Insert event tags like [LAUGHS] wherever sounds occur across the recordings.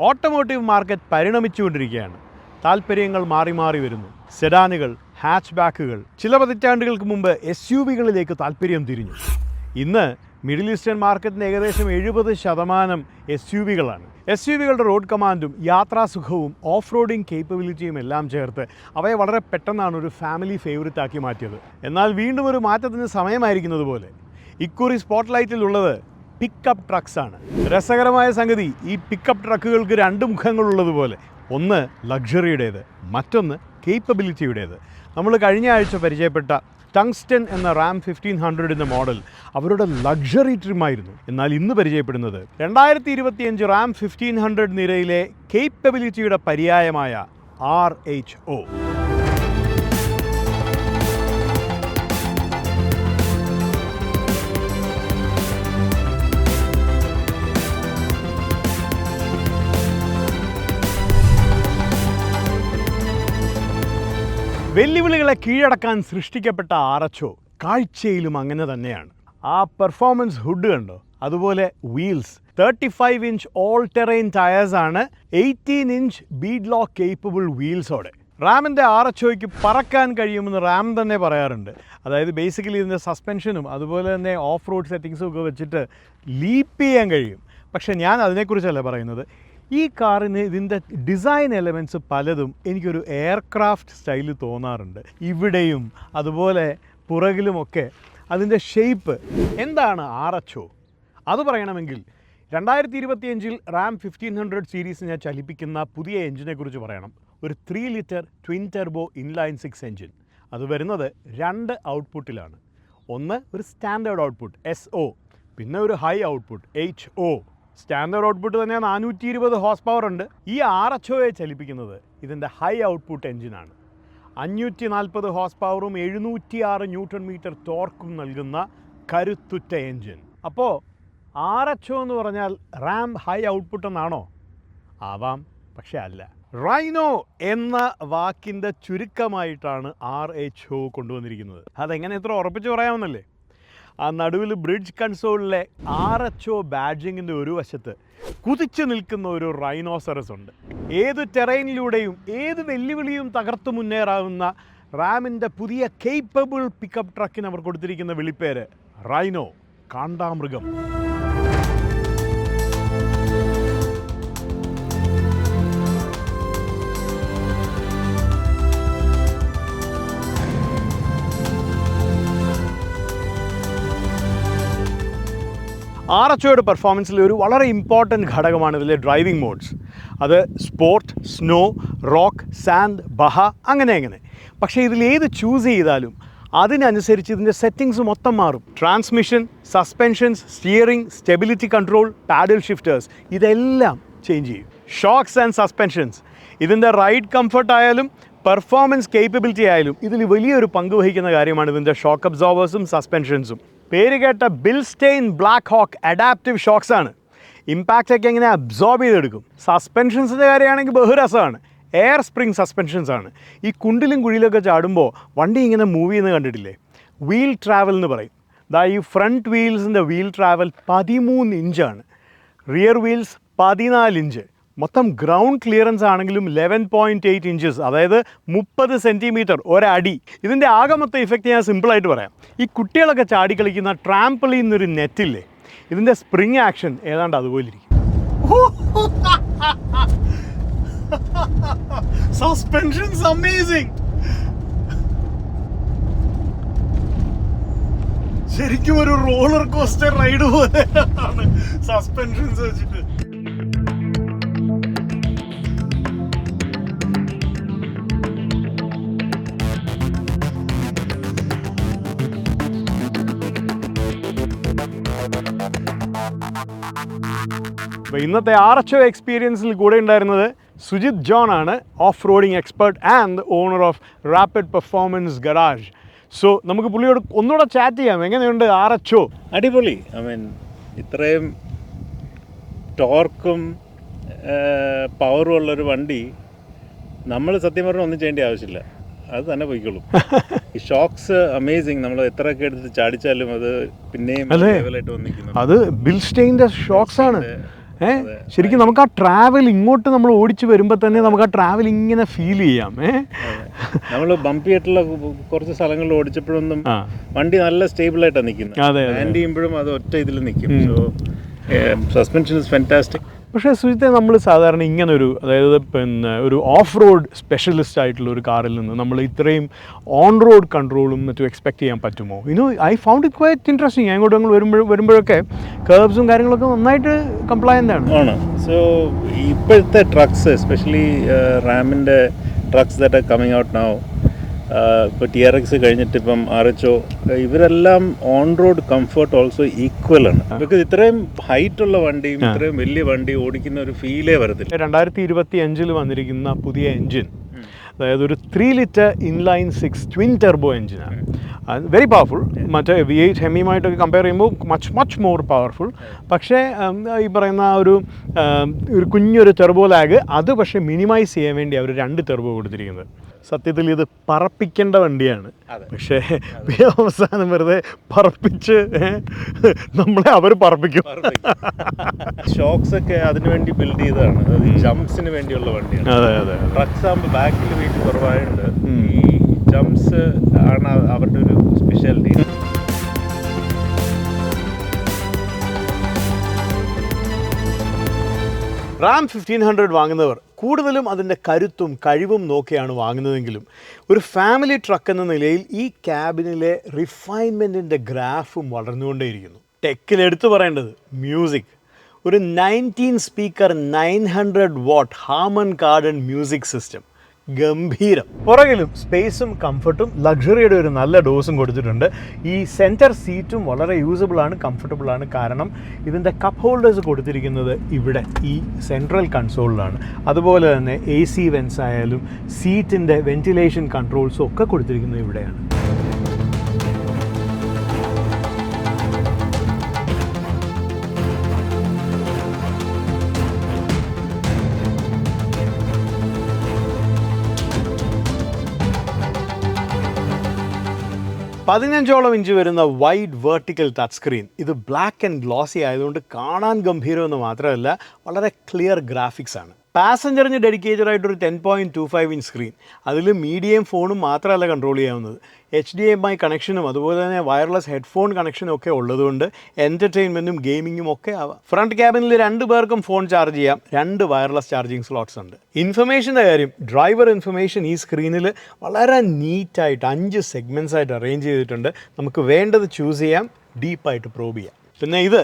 Automotive market പരിണമിച്ചുകൊണ്ടിരിക്കുകയാണ്. താല്പര്യങ്ങൾ മാറി മാറി വരുന്നു. സെഡാനുകൾ ഹാച്ച് ബാക്കുകൾ ചില പതിറ്റാണ്ടുകൾക്ക് മുമ്പ് എസ് യു വികളിലേക്ക് താല്പര്യം തിരിഞ്ഞു. ഇന്ന് മിഡിൽ ഈസ്റ്റേൺ മാർക്കറ്റിന് ഏകദേശം എഴുപത് ശതമാനം എസ് യു വികളാണ് എസ് യു വികളുടെ റോഡ് കമാൻഡും യാത്രാസുഖവും ഓഫ് റോഡിംഗ് കേപ്പബിലിറ്റിയും എല്ലാം ചേർത്ത് അവയെ വളരെ പെട്ടെന്നാണ് ഒരു ഫാമിലി ഫേവറിറ്റ് ആക്കി മാറ്റിയത്. എന്നാൽ വീണ്ടും ഒരു മാറ്റത്തിന് സമയമായിരിക്കുന്നത് പോലെ ഇക്കുറി സ്പോട്ട് ലൈറ്റിലുള്ളത് പിക്കപ്പ് ട്രക്സ് ആണ് രസകരമായ സംഗതി ഈ പിക്കപ്പ് ട്രക്കുകൾക്ക് രണ്ട് മുഖങ്ങളുള്ളതുപോലെ. ഒന്ന് ലക്ഷറിയുടേത് മറ്റൊന്ന് കേപ്പബിലിറ്റിയുടേത് നമ്മൾ കഴിഞ്ഞ ആഴ്ച പരിചയപ്പെട്ട ടങ്സ്റ്റൺ എന്ന റാം ഫിഫ്റ്റീൻ ഹൺഡ്രഡിന്റെ മോഡൽ അവരുടെ ലക്ഷറി ട്രിമായിരുന്നു എന്നാൽ ഇന്ന് പരിചയപ്പെടുന്നത് രണ്ടായിരത്തി ഇരുപത്തിയഞ്ച് റാം ഫിഫ്റ്റീൻ ഹൺഡ്രഡ് നിരയിലെ കേപ്പബിലിറ്റിയുടെ പര്യായമായ ആർ എച്ച് ഒ വെല്ലുവിളികളെ കീഴടക്കാൻ സൃഷ്ടിക്കപ്പെട്ട ആറച്ചോ കാഴ്ചയിലും അങ്ങനെ തന്നെയാണ്. ആ പെർഫോമൻസ് ഹുഡ് കണ്ടോ? അതുപോലെ wheels thirty five inch all terrain tyres ആണ് eighteen inch bead lock capable വീൽസോടെ റാമിന്റെ ആറച്ചോയ്ക്ക് പറക്കാൻ കഴിയുമെന്ന് റാം തന്നെ പറയാറുണ്ട്. അതായത് ബേസിക്കലി ഇതിന്റെ സസ്പെൻഷനും അതുപോലെ തന്നെ ഓഫ് റോഡ് സെറ്റിങ്സും ഒക്കെ വെച്ചിട്ട് ലീപ്പ് ചെയ്യാൻ കഴിയും. പക്ഷേ ഞാൻ അതിനെക്കുറിച്ചല്ല പറയുന്നത്. ഈ കാറിന് ഇതിന്റെ ഡിസൈൻ എലമെന്റ്സ് പലതും എനിക്കൊരു എയർക്രാഫ്റ്റ് സ്റ്റൈലിൽ തോന്നാറുണ്ട്. ഇവിടെയും അതുപോലെ പുറകിലുമൊക്കെ അതിന്റെ ഷേപ്പ് എന്താണ് ആറച്ചോ അത് പറയണമെങ്കിൽ രണ്ടായിരത്തി ഇരുപത്തിയഞ്ചിൽ റാം ഫിഫ്റ്റീൻ ഹൺഡ്രഡ് സീരീസ് ഞാൻ ചലിപ്പിക്കുന്ന പുതിയ എഞ്ചിനെ കുറിച്ച് പറയണം. ഒരു three litre twin turbo inline six engine അത് വരുന്നത് രണ്ട് ഔട്ട്പുട്ടിലാണ് ഒന്ന് ഒരു സ്റ്റാൻഡേർഡ് ഔട്ട്പുട്ട് എസ് ഒ പിന്നെ ഒരു high output H O standard output തന്നെ നാനൂറ്റി ഇരുപത് ഹോസ് പവർ ഉണ്ട്. ഈ ആർ എച്ച് ഒയെ ചലിപ്പിക്കുന്നത് ഇതിന്റെ ഹൈ ഔട്ട്പുട്ട് എഞ്ചിനാണ് അഞ്ഞൂറ്റി നാൽപ്പത് ഹോസ് പവറും എഴുന്നൂറ്റി ആറ് ന്യൂട്ടൺ മീറ്റർ ടോർക്കും നൽകുന്ന കരുത്തുറ്റ എഞ്ചിൻ അപ്പോൾ ആർ എച്ച് ഒ എന്ന് പറഞ്ഞാൽ റാം ഹൈ ഔട്ട്പുട്ട് എന്നാണോ? ആവാം പക്ഷേ അല്ല. റൈനോ എന്ന വാക്കിന്റെ ചുരുക്കമായിട്ടാണ് ആർ എച്ച് ഒ കൊണ്ടുവന്നിരിക്കുന്നത്. അതെങ്ങനെ ഇത്ര ഉറപ്പിച്ച് പറയാമെന്നല്ലേ? ആ നടുവിൽ ബ്രിഡ്ജ് കൺസോളിലെ ആർ എച്ച് ഒ ബാഡ്ജിങ്ങിന്റെ ഒരു വശത്ത് കുതിച്ചു നിൽക്കുന്ന ഒരു റൈനോസറസ് ഉണ്ട്. ഏത് ടെറൈനിലൂടെയും ഏത് വെല്ലുവിളിയും തകർത്തു മുന്നേറാവുന്ന റാമിന്റെ പുതിയ കേപ്പബിൾ പിക്കപ്പ് ട്രക്കിന് അവർ കൊടുത്തിരിക്കുന്ന വിളിപ്പേര് റൈനോ കാണ്ടാമൃഗം. ആർ എച്ച് ഒയുടെ പെർഫോമൻസിൽ ഒരു വളരെ ഇമ്പോർട്ടന്റ് ഘടകമാണ് ഇതിലെ ഡ്രൈവിംഗ് മോഡ്സ് അത് സ്പോർട്ട് സ്നോ റോക്ക് സാൻഡ് ബഹ അങ്ങനെ അങ്ങനെ. പക്ഷേ ഏത് ചൂസ് ചെയ്താലും അതിനനുസരിച്ച് ഇതിന്റെ സെറ്റിങ്സ് മൊത്തം മാറും. Transmission suspensions steering stability control paddle shifters ഇതെല്ലാം ചേഞ്ച് ചെയ്യും. ഷോക്സ് ആൻഡ് സസ്പെൻഷൻസ് ഇതിന്റെ റൈഡ് കംഫർട്ട് ആയാലും പെർഫോമൻസ് കേപ്പബിലിറ്റി ആയാലും ഇതിൽ വലിയൊരു പങ്ക് വഹിക്കുന്ന കാര്യമാണ് ഇതിന്റെ ഷോക്ക് അബ്സോർവേഴ്സും സസ്പെൻഷൻസും പേര് bill Bilstein black hawk adaptive shocks ആണ് ഇമ്പാക്റ്റ് ഒക്കെ എങ്ങനെ അബ്സോർബ് ചെയ്തെടുക്കും? സസ്പെൻഷൻസിന്റെ കാര്യമാണെങ്കിൽ ബഹുരസമാണ്. എയർ സ്പ്രിംഗ് സസ്പെൻഷൻസ് ആണ്. ഈ കുണ്ടിലും കുഴിയിലൊക്കെ ചാടുമ്പോൾ വണ്ടി ഇങ്ങനെ മൂവ് ചെയ്യുന്നത് കണ്ടിട്ടില്ലേ? വീൽ ട്രാവൽ എന്ന് പറയും. ദാ ഈ ഫ്രണ്ട് വീൽസിന്റെ വീൽ ട്രാവൽ പതിമൂന്ന് ഇഞ്ചാണ് റിയർ വീൽസ് പതിനാല് ഇഞ്ച് മൊത്തം ഗ്രൗണ്ട് ക്ലിയറൻസ് ആണെങ്കിലും ലെവൻ പോയിന്റ് എയ്റ്റ് ഇഞ്ചസ് അതായത് മുപ്പത് സെന്റിമീറ്റർ ഒരടി. ഇതിന്റെ ആകെ മൊത്തം ഇഫക്റ്റ് ഞാൻ സിമ്പിളായിട്ട് പറയാം. ഈ കുട്ടികളൊക്കെ ചാടി കളിക്കുന്ന ട്രാമ്പിളിൽ നിന്നൊരു നെറ്റില്ലേ ഇതിന്റെ സ്പ്രിങ് ആക്ഷൻ ഏതാണ്ട് അതുപോലെ ഇരിക്കും. [LAUGHS] സസ്പെൻഷൻസ് അമേസിങ് ശരിക്കും ഒരു റോളർ കോസ്റ്റർ റൈഡ് പോലെ സസ്പെൻഷൻസ് വെച്ചിട്ട്. അപ്പോൾ ഇന്നത്തെ ആർ എച്ച് ഒ എക്സ്പീരിയൻസിൽ കൂടെ ഉണ്ടായിരുന്നത് സുജിത് ജോൺ ആണ് off roading expert and owner of Rapid Performance garage so നമുക്ക് പുള്ളിയോട് ഒന്നുകൂടെ ചാറ്റ് ചെയ്യാം. എങ്ങനെയുണ്ട് ആർ എച്ച് ഒ അടിപൊളി. ഐ മീൻ ഇത്രയും ടോർക്കും പവറും ഉള്ളൊരു വണ്ടി നമ്മൾ സത്യം പറഞ്ഞാൽ ഒന്നും ചെയ്യേണ്ട ആവശ്യമില്ല. അത് തന്നെ പോയിക്കോളും. ഈ ഷോക്സ് അമേസിംഗ് നമ്മൾ എത്രയൊക്കെ എടുത്ത് ചാടിച്ചാലും അത് പിന്നെയും അതെ. ബിൽസ്റ്റൈന്റെ ഷോക്സ് ആണ്. ഏഹ് ശരിക്കും നമുക്ക് ആ ട്രാവൽ ഇങ്ങോട്ട് നമ്മൾ ഓടിച്ചു വരുമ്പോൾ തന്നെ നമുക്ക് ആ ട്രാവൽ ഇങ്ങനെ ഫീൽ ചെയ്യാം. ഏഹ് നമ്മൾ ബംപി ആയിട്ടുള്ള കുറച്ച് സ്ഥലങ്ങളിൽ ഓടിച്ചപ്പോഴൊന്നും വണ്ടി നല്ല സ്റ്റേബിൾ ആയിട്ടാണ് നിൽക്കുന്നത്. ലാൻഡ് ചെയ്യുമ്പോഴും അത് ഒറ്റ ഇതിൽ നിൽക്കും. സോ സസ്പെൻഷൻ ഇസ് ഫാന്റാസ്റ്റിക് പക്ഷേ സുജിത്തെ നമ്മൾ സാധാരണ ഇങ്ങനൊരു അതായത് പിന്നെ ഒരു ഓഫ് റോഡ് സ്പെഷ്യലിസ്റ്റ് ആയിട്ടുള്ള ഒരു കാറിൽ നിന്ന് നമ്മൾ ഇത്രയും ഓൺ റോഡ് കൺട്രോളും മറ്റും എക്സ്പെക്ട് ചെയ്യാൻ പറ്റുമോ? ഇനോ I found it quite interesting അങ്ങോട്ട് ഞങ്ങൾ വരുമ്പോൾ വരുമ്പോഴൊക്കെ കേർബ്സും കാര്യങ്ങളൊക്കെ നന്നായിട്ട് കംപ്ലയന്റ് ആണ്. ആണ്. സോ ഇപ്പോഴത്തെ trucks especially റാമിന്റെ trucks that coming out now ഇപ്പോൾ ടി ആർ എക്സ് കഴിഞ്ഞിട്ട് ഇപ്പം ആർ എച്ച് ഒ ഇവരെല്ലാം on road comfort also equal ആണ്. ബിക്കോസ് ഇത്രയും ഹൈറ്റ് ഉള്ള വണ്ടിയും ഇത്രയും വലിയ വണ്ടി ഓടിക്കുന്ന ഒരു ഫീലേ വരത്തില്ല. രണ്ടായിരത്തി ഇരുപത്തി അഞ്ചിൽ വന്നിരിക്കുന്ന പുതിയ എൻജിൻ അതായത് ഒരു three litre inline six twin turbo എൻജിനാണ് very powerful മറ്റേ വി എയ്റ്റ് ഹെമ്മിയുമായിട്ടൊക്കെ കമ്പയർ ചെയ്യുമ്പോൾ മച്ച് മച്ച് മോർ പവർഫുൾ പക്ഷേ ഈ പറയുന്ന ഒരു ഒരു കുഞ്ഞൊരു ടെർബോ ലാഗ് അത് പക്ഷേ മിനിമൈസ് ചെയ്യാൻ വേണ്ടി അവർ രണ്ട് ടെർബോ കൊടുത്തിരിക്കുന്നത്. സത്യത്തിൽ ഇത് പറപ്പിക്കേണ്ട വണ്ടിയാണ്. പക്ഷേ അവസാനം വെറുതെ പറപ്പിച്ച് നമ്മളെ അവർ പറപ്പിക്കും. ഷോക്സ് ഒക്കെ അതിനു വേണ്ടി ബിൽഡ് ചെയ്തതാണ്. ജംപ്സിന് വേണ്ടിയുള്ള വണ്ടിയാണ്. അതെ അതെ ട്രക്സ് ആകുമ്പോൾ ബാക്കിൽ വെയിറ്റ് കുറവായുണ്ട്. ഈ ജംപ്സ് ആണ് അവരുടെ ഒരു സ്പെഷ്യാലിറ്റി റാം ഫിഫ്റ്റീൻ ഹൺഡ്രഡ് വാങ്ങുന്നവർ കൂടുതലും അതിന്റെ കരുത്തും കഴിവും നോക്കിയാണ് വാങ്ങുന്നതെങ്കിലും ഒരു ഫാമിലി ട്രക്ക് എന്ന നിലയിൽ ഈ ക്യാബിനിലെ റിഫൈൻമെന്റിന്റെ ഗ്രാഫും വളർന്നുകൊണ്ടേയിരിക്കുന്നു. ടെക്കിൽ എടുത്തു പറയേണ്ടത് മ്യൂസിക്. ഒരു nineteen speaker nine hundred watt Harman Kardon music system. ഗംഭീരം. പുറകിലും സ്പേസും കംഫർട്ടും ലക്ഷറിയുടെ ഒരു നല്ല ഡോസും കൊടുത്തിട്ടുണ്ട്. ഈ സെന്റർ സീറ്റും വളരെ യൂസബിൾ ആണ് കംഫർട്ടബിൾ ആണ്. കാരണം ഇതിന്റെ കപ്പ് ഹോൾഡേഴ്സ് കൊടുത്തിരിക്കുന്നത് ഇവിടെ ഈ സെൻട്രൽ കൺസോളിലാണ് അതുപോലെ തന്നെ എ സി വെൻസ് ആയാലും സീറ്റിന്റെ വെന്റിലേഷൻ കൺട്രോൾസും ഒക്കെ കൊടുത്തിരിക്കുന്നത് ഇവിടെയാണ്. പതിനഞ്ചോളം ഇഞ്ച് വരുന്ന വൈഡ് വെർട്ടിക്കൽ ടച്ച് സ്ക്രീൻ ഇത് ബ്ലാക്ക് ആൻഡ് ഗ്ലോസി ആയതുകൊണ്ട് കാണാൻ ഗംഭീരമെന്ന് മാത്രമല്ല വളരെ ക്ലിയർ ഗ്രാഫിക്സ് ആണ്. പാസഞ്ചറിന് ഡെഡിക്കേറ്റഡ് ആയിട്ടൊരു ten point two five inch screen. അതിൽ മീഡിയം ഫോണും മാത്രമല്ല കൺട്രോൾ ചെയ്യാവുന്നത്. എച്ച് ഡി എം ഐ കണക്ഷനും അതുപോലെ തന്നെ വയർലെസ് ഹെഡ്ഫോൺ കണക്ഷനും ഒക്കെ ഉള്ളതുകൊണ്ട് എന്റർടൈൻമെന്റും ഗെയിമിങ്ങും ഒക്കെ ആവാം ഫ്രണ്ട് ക്യാബിനിൽ രണ്ട് പേർക്കും ഫോൺ ചാർജ് ചെയ്യാം. രണ്ട് വയർലെസ് ചാർജിങ് സ്ലോട്ട്സ് ഉണ്ട്. ഇൻഫർമേഷന്റെ കാര്യം ഡ്രൈവർ ഇൻഫർമേഷൻ ഈ സ്ക്രീനിൽ വളരെ നീറ്റായിട്ട് അഞ്ച് സെഗ്മെന്റ്സ് ആയിട്ട് അറേഞ്ച് ചെയ്തിട്ടുണ്ട്. നമുക്ക് വേണ്ടത് ചൂസ് ചെയ്യാം ഡീപ്പായിട്ട് പ്രോബ് ചെയ്യാം. പിന്നെ ഇത്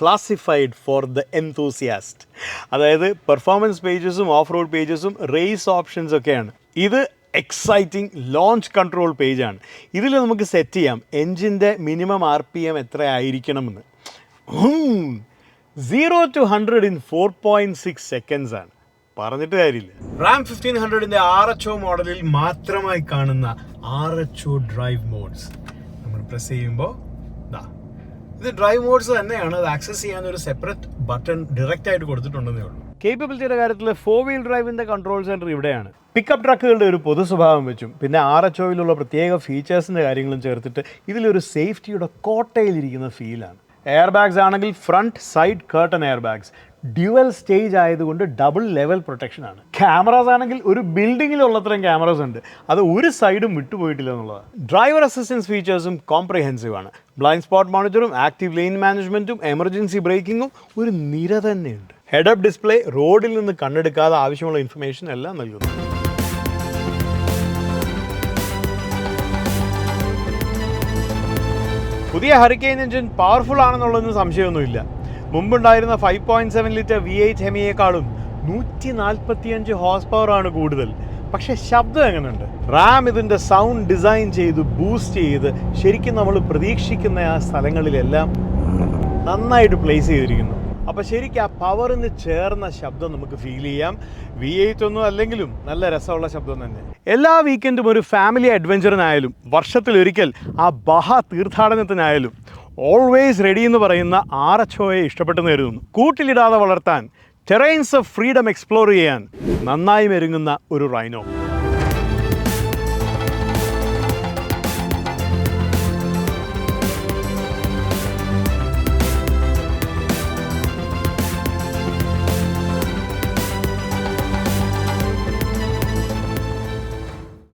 ക്ലാസിഫൈഡ് ഫോർ ദ എൻതൂസിയാസ്റ്റ് അതായത് പെർഫോമൻസ് പേജസും ഓഫ് റോഡ് പേജസും റേസ് ഓപ്ഷൻസ് ഒക്കെയാണ്. ഇത് എക്സൈറ്റിംഗ് ലോഞ്ച് കൺട്രോൾ പേജാണ് ഇതിൽ നമുക്ക് സെറ്റ് ചെയ്യാം. എൻജിന്റെ മിനിമം ആർ പി എം എത്ര ആയിരിക്കണമെന്ന് zero to hundred in four point six seconds ആണ്. പറഞ്ഞിട്ട് കാര്യമില്ല. റാം ഫിഫ്റ്റീൻ ഹൺഡ്രഡിന്റെ ആർ എച്ച് ഒ മോഡലിൽ മാത്രമായി കാണുന്ന R H O drive modes നമ്മൾ പ്രസ് ചെയ്യുമ്പോൾ ഇത് ഡ്രൈവ് മോഡ്സ് തന്നെയാണ്. അത് ആക്സസ് ചെയ്യാൻ ഒരു സെപ്പറേറ്റ് ബട്ടൺ ഡയറക്റ്റ് ആയിട്ട് കൊടുത്തിട്ടുണ്ടെന്നേ ഉള്ളൂ. കേപ്പബിലിറ്റിയുടെ കാര്യത്തിൽ ഫോർ വീൽ ഡ്രൈവിന്റെ കൺട്രോൾ സെന്റർ ഇവിടെയാണ്. പിക്കപ്പ് ട്രക്കുകളുടെ ഒരു പൊതു സ്വഭാവം വെച്ചും പിന്നെ ആർ എച്ച് ഒയിലുള്ള പ്രത്യേക ഫീച്ചേഴ്സിന്റെ കാര്യങ്ങളും ചേർത്തിട്ട് ഇതിലൊരു സേഫ്റ്റിയുടെ കോട്ടയിലിരിക്കുന്ന ഫീലാണ് എയർ ബാഗ്സ് ആണെങ്കിൽ front side curtain air bags dual stage ആയതുകൊണ്ട് ഡബിൾ ലെവൽ പ്രൊട്ടക്ഷൻ ആണ്. ക്യാമറാസ് ആണെങ്കിൽ ഒരു ബിൽഡിങ്ങിലുള്ളത്രയും ക്യാമറാസ് ഉണ്ട്. അത് ഒരു സൈഡും വിട്ടുപോയിട്ടില്ല എന്നുള്ളതാണ്. ഡ്രൈവർ അസിസ്റ്റൻസ് ഫീച്ചേഴ്സും കോംപ്രിഹെൻസീവ് ആണ്. ബ്ലൈൻഡ് സ്പോട്ട് മോണിറ്ററും ആക്റ്റീവ് ലെയിൻ മാനേജ്മെന്റും എമർജൻസി ബ്രേക്കിങ്ങും ഒരു നിര തന്നെയുണ്ട്. ഹെഡ് അപ്പ് ഡിസ്പ്ലേ റോഡിൽ നിന്ന് കണ്ടെടുക്കാതെ ആവശ്യമുള്ള ഇൻഫർമേഷൻ എല്ലാം നൽകുന്നു. പുതിയ ഹറിക്കെയിൻ എഞ്ചിൻ പവർഫുൾ ആണെന്നുള്ളതിന് സംശയമൊന്നുമില്ല. മുമ്പുണ്ടായിരുന്ന five point seven litre V eight ഹെമിയേക്കാളും നൂറ്റി നാൽപ്പത്തിയഞ്ച് ഹോഴ്സ് പവർ ആണ് കൂടുതൽ. പക്ഷെ ശബ്ദം എങ്ങനെയുണ്ട് റാം ഇതിന്റെ സൗണ്ട് ഡിസൈൻ ചെയ്ത് ബൂസ്റ്റ് ചെയ്ത് ശരിക്കും നമ്മൾ പ്രതീക്ഷിക്കുന്ന ആ സ്ഥലങ്ങളിലെല്ലാം നന്നായിട്ട് പ്ലേസ് ചെയ്തിരിക്കുന്നു. അപ്പോൾ ശരിക്കും ആ പവറിന് ചേർന്ന ശബ്ദം നമുക്ക് ഫീൽ ചെയ്യാം. വി എയ്റ്റ് ഒന്നും അല്ലെങ്കിലും നല്ല രസമുള്ള ശബ്ദം തന്നെ. എല്ലാ വീക്കെൻഡും ഒരു ഫാമിലി അഡ്വഞ്ചറിനായാലും വർഷത്തിലൊരിക്കൽ ആ ബഹ തീർത്ഥാടനത്തിനായാലും ഓൾവേസ് റെഡി എന്ന് പറയുന്ന ആർ എച്ച് ഒയെ ഇഷ്ടപ്പെട്ടെന്ന് കരുതുന്നു. കൂട്ടിലിടാതെ വളർത്താൻ ടെറൈൻസ് ഓഫ് ഫ്രീഡം എക്സ്പ്ലോർ ചെയ്യാൻ നന്നായി മെരുങ്ങുന്ന ഒരു റൈനോ